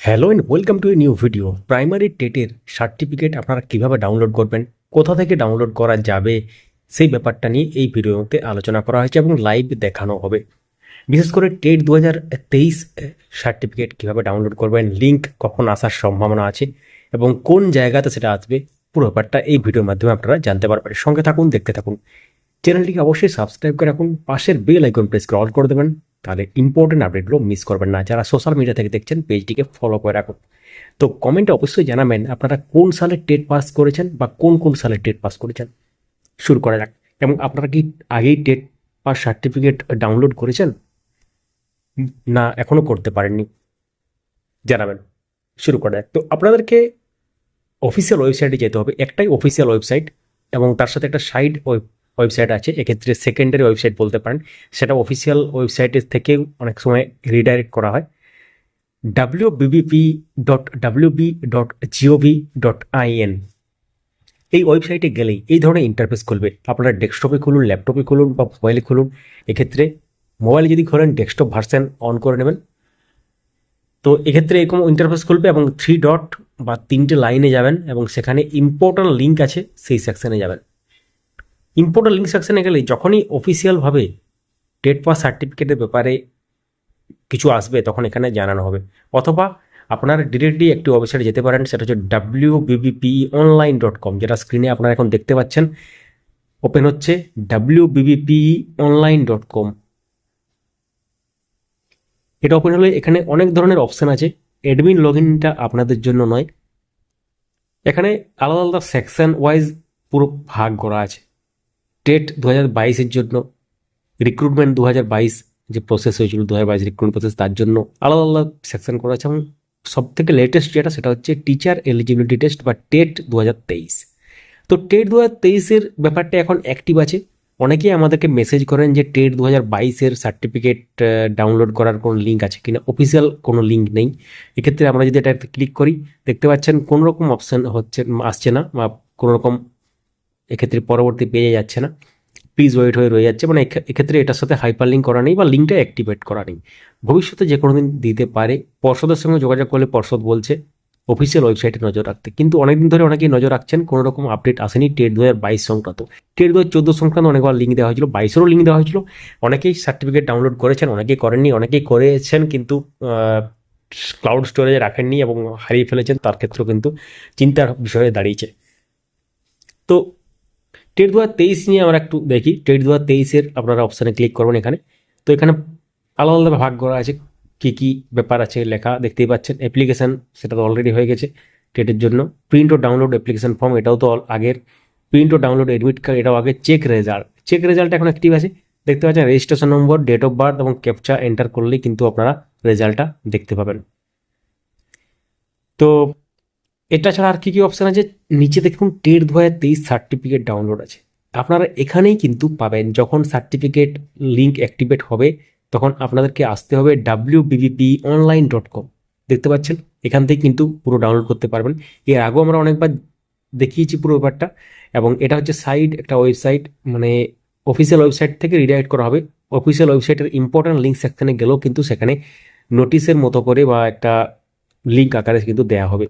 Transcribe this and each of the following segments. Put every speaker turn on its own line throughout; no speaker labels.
Hello and welcome to a new video primary টেটের certificate আপনারা কীভাবে download করবেন, কোথা থেকে ডাউনলোড করা যাবে, সেই ব্যাপারটা নিয়ে এই ভিডিওতে আলোচনা করা হয়েছে এবং লাইভ দেখানো হবে। বিশেষ করে টেট দু হাজার তেইশ সার্টিফিকেট কীভাবে ডাউনলোড করবেন লিঙ্ক কখন আসার সম্ভাবনা আছে এবং কোন জায়গাতে সেটা আসবে, পুরো ব্যাপারটা এই ভিডিওর মাধ্যমে আপনারা জানতে পারবেন। সঙ্গে থাকুন, দেখতে থাকুন। চ্যানেলটিকে অবশ্যই সাবস্ক্রাইব করে রাখুন, পাশের বেল আইকন প্রেস করে অল করে দেবেন। তাহলে ইম্পর্টেন্ট আপডেটগুলো মিস করবেন না। যারা সোশ্যাল মিডিয়া থেকে দেখছেন পেজটিকে ফলো করে রাখুন। তো কমেন্টে অবশ্যই জানাবেন আপনারা কোন সালে টেট পাস করেছেন বা কোন কোন সালে টেট পাস করেছেন। শুরু করা যাক। এবং আপনারা কি আগেই টেট পাস সার্টিফিকেট ডাউনলোড করেছেন? না এখনও করতে পারেননি। জানাবেন। শুরু করা যাক। তো আপনাদেরকে অফিসিয়াল ওয়েবসাইটে যেতে হবে। একটাই অফিসিয়াল ওয়েবসাইট এবং তার সাথে একটা সাইড ওয়েবসাইট আছে, এক্ষেত্রে সেকেন্ডারি ওয়েবসাইট বলতে পারেন। সেটা অফিসিয়াল ওয়েবসাইটের থেকে অনেক সময় রিডাইরেক্ট করা হয়। W BBP dot W B dot GOV dot IN এই ওয়েবসাইটে গেলেই এই ধরনের ইন্টারফেস খুলবে। আপনারা ডেস্কটপে খুলুন ল্যাপটপে খুলুন বা মোবাইলে খুলুন, এক্ষেত্রে মোবাইলে যদি খোলেন ডেস্কটপ ভার্সন অন করে নেবেন। তো এক্ষেত্রে এরকম ইন্টারফেস খুলবে এবং থ্রি ডট বা তিনটে লাইনে যাবেন এবং সেখানে ইম্পর্ট্যান্ট লিঙ্ক আছে, সেই সেকশানে যাবেন। ইম্পর্ট্যান্ট লিঙ্ক সেকশনে গেলে যখনই অফিসিয়ালভাবে টেট পাস সার্টিফিকেটের ব্যাপারে কিছু আসবে, তখন এখানে জানানো হবে। অথবা আপনারা ডিরেক্টলি একটি ওয়েবসাইটে যেতে পারেন, সেটা হচ্ছে W BBP online dot com যেটা স্ক্রিনে আপনারা এখন দেখতে পাচ্ছেন। ওপেন হচ্ছে W BBP online dot com এটা ওপেন হলে এখানে অনেক ধরনের অপশান আছে। অ্যাডমিন লগ ইনটা আপনাদের জন্য নয়। এখানে আলাদা আলাদা সেকশন ওয়াইজ পুরো ভাগ করা আছে। টেট দু হাজার বাইশের জন্য রিক্রুটমেন্ট দু হাজার বাইশ যে প্রসেস হয়েছিল, দু হাজার বাইশ রিক্রুটমেন্ট প্রসেস তার জন্য আলাদা আলাদা সেকশন করা আছে। এবং সব থেকে লেটেস্ট যেটা, সেটা হচ্ছে টিচার এলিজিবিলিটি টেস্ট বা টেট দু হাজার তেইশ। তো টেট দু হাজার তেইশের ব্যাপারটা এখন অ্যাক্টিভ আছে। অনেকেই আমাদেরকে মেসেজ করেন যে টেট দু হাজার বাইশের সার্টিফিকেট ডাউনলোড করার কোনো লিঙ্ক আছে কিনা। অফিসিয়াল কোনো লিঙ্ক নেই। এক্ষেত্রে আমরা যদি এটা ক্লিক করি, দেখতে পাচ্ছেন কোনো রকম অপশান হচ্ছে, আসছে না বা কোনো রকম এক্ষেত্রে পরবর্তী পেয়ে যাচ্ছে না। প্লিজ ওয়েট হয়ে রয়ে যাচ্ছে। মানে এক্ষেত্রে এটার সাথে হাইপার লিঙ্ক করা নেই বা লিঙ্কটা অ্যাক্টিভেট করা নেই। ভবিষ্যতে যে কোনো দিন দিতে পারে। পর্ষদের সঙ্গে যোগাযোগ করলে পর্ষদ বলছে অফিসিয়াল ওয়েবসাইটে নজর রাখতে। কিন্তু অনেকদিন ধরে অনেকেই নজর রাখছেন, কোনো রকম আপডেট আসেনি টেট দু হাজার বাইশ সংক্রান্ত। টেট দু হাজার চোদ্দ সংক্রান্ত অনেকবার লিঙ্ক দেওয়া হয়েছিল, বাইশেরও লিঙ্ক দেওয়া হয়েছিল। অনেকেই সার্টিফিকেট ডাউনলোড করেছেন, অনেকেই করেননি, অনেকেই করেছেন কিন্তু ক্লাউড স্টোরেজে রাখেননি এবং হারিয়ে ফেলেছেন। তার ক্ষেত্রেও কিন্তু চিন্তার বিষয়ে দাঁড়িয়েছে। তো টেট দু তেইশ নিয়ে আমরা একটু দেখি। টেট দু তেইশের আপনারা অপশানে ক্লিক করবেন এখানে। তো এখানে আলাদা আলাদা ভাগ করা আছে। কী কী ব্যাপার আছে লেখা দেখতেই পাচ্ছেন। অ্যাপ্লিকেশান সেটা তো অলরেডি হয়ে গেছে টেটের জন্য। প্রিন্ট ও ডাউনলোড অ্যাপ্লিকেশান ফর্ম এটাও তো আগের। প্রিন্ট ও ডাউনলোড এডমিট কার্ড এটাও আগে চেক রেজাল্ট চেক রেজাল্ট এখন অ্যাক্টিভ আছে। দেখতে পাচ্ছেন registration number date of birth এবং ক্যাপচা এন্টার করলেই কিন্তু আপনারা রেজাল্টটা দেখতে পাবেন। তো এটা ছাড়া আর কী কী অপশান আছে? নিচে দেখুন টেট দু হাজার তেইশ সার্টিফিকেট ডাউনলোড আছে। আপনারা এখানেই কিন্তু পাবেন, যখন সার্টিফিকেট লিঙ্ক অ্যাক্টিভেট হবে, তখন আপনাদেরকে আসতে হবে W BBP online dot com দেখতে পাচ্ছেন? এখান থেকে কিন্তু পুরো ডাউনলোড করতে পারবেন। এর আগেও আমরা অনেকবার দেখিয়েছি পুরো ব্যাপারটা, এবং এটা হচ্ছে সাইট একটা ওয়েবসাইট মানে অফিসিয়াল ওয়েবসাইট থেকে রিডাইরেক্ট করা হবে। অফিসিয়াল ওয়েবসাইটের ইম্পর্ট্যান্ট লিঙ্ক সেকশনে গেলেও কিন্তু সেখানে নোটিশের মতো করে বা একটা লিঙ্ক আকারে কিন্তু দেওয়া হবে।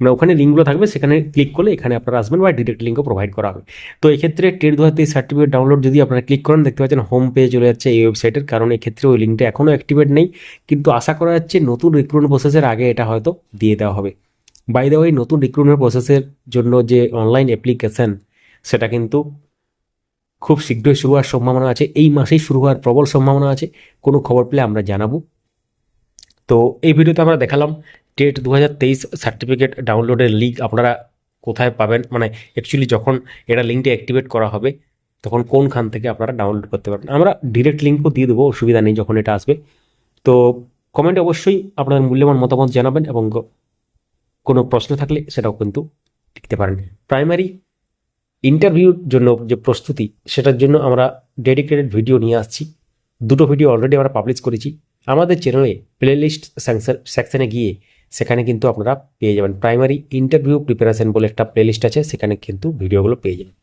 মানে ওখানে লিঙ্কগুলো থাকবে, সেখানে ক্লিক করলে এখানে আপনারা আসবেন বা ডিরেক্ট লিঙ্কও প্রোভাইড করা হবে। তো এক্ষেত্রে টেট দু হাজার সার্টিফিকেট ডাউনলোড যদি আপনারা ক্লিক করেন, দেখতে পাচ্ছেন হোম পেজে চলে যাচ্ছে এই ওয়েবসাইটের কারণ এক্ষেত্রে ওই লিঙ্কটা এখনও অ্যাক্টিভেট নেই। কিন্তু আশা করা যাচ্ছে নতুন রিক্রুটমেন্ট প্রসেসের আগে এটা হয়তো দিয়ে দেওয়া হবে। বাই ওই নতুন রিক্রুটমেন্ট প্রসেসের জন্য যে অনলাইন অ্যাপ্লিকেশন সেটা কিন্তু খুব শীঘ্রই শুরু হওয়ার সম্ভাবনা আছে। এই মাসেই শুরু হওয়ার প্রবল সম্ভাবনা আছে। কোনো খবর পেলে আমরা জানাব। তো এই ভিডিওতে আমরা দেখালাম টেট দু হাজার তেইশ সার্টিফিকেট ডাউনলোডের লিঙ্ক আপনারা কোথায় পাবেন? মানে অ্যাকচুয়ালি যখন এটা লিঙ্কটি অ্যাক্টিভেট করা হবে, তখন কোনখান থেকে আপনারা ডাউনলোড করতে পারবেন? আমরা ডিরেক্ট লিঙ্কও দিয়ে দেবো, অসুবিধা নেই যখন এটা আসবে। তো কমেন্টে অবশ্যই আপনার মূল্যবান মতামত জানাবেন এবং কোনো প্রশ্ন থাকলে সেটাও কিন্তু লিখতে পারেন। প্রাইমারি ইন্টারভিউর জন্য যে প্রস্তুতি, সেটার জন্য আমরা ডেডিকেটেড ভিডিও নিয়ে আসছি। দুটো ভিডিও অলরেডি আমরা পাবলিশ করেছি। আমাদের চ্যানেলে প্লেলিস্ট সেকশনে গিয়ে সেখানে কিন্তু আপনারা পেয়ে যাবেন। প্রাইমারি ইন্টারভিউ প্রিপারেশন বলে একটা প্লেলিস্ট আছে, সেখানে কিন্তু ভিডিওগুলো পেয়ে যাবেন।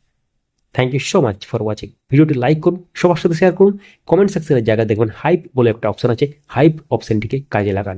Thank you so much for watching ভিডিওটি লাইক করুন, সবার সাথে শেয়ার করুন। কমেন্ট সেকশনের জায়গায় দেখবেন হাইপ বলে একটা অপশন আছে হাইপ অপশনটিকে কাজে লাগান।